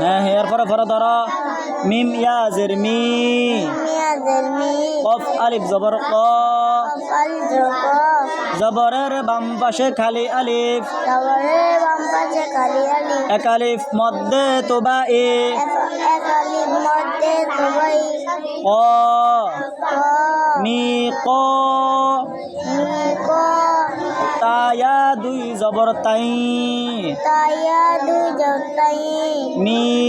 হ্যাঁ, হ্যাঁ এরপরে পরে ধরো। মিম ইয়া জের মি। কফ আলিফ জবর ক। জবরের বাম পাশে খালি আলিফ। এক আলিফ মধ্যে তোবা এ ক। মি ক। তায়া দুই জবর তাই। তাইয়া দুই ক তাই। মি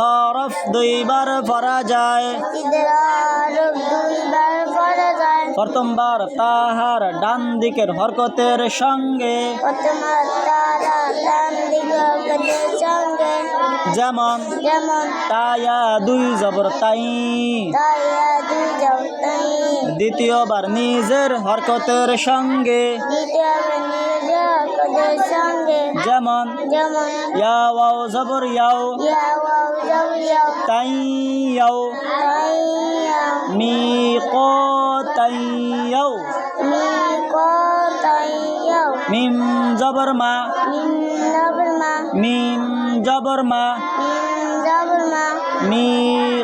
হরফ দুইবার পড়া যায়। ইদরার দুইবার পড়া যায়। প্রথমবার তাহার ডান দিকের হরকতের সঙ্গে। যেমন যেমন তায়া দুই জবর তাই দুই দ্বিতীয়বার নিজের হরকতের সঙ্গে। যেমন ওয়াও জবর ইয়াও মিম জবর মা মিম জবর মা মিন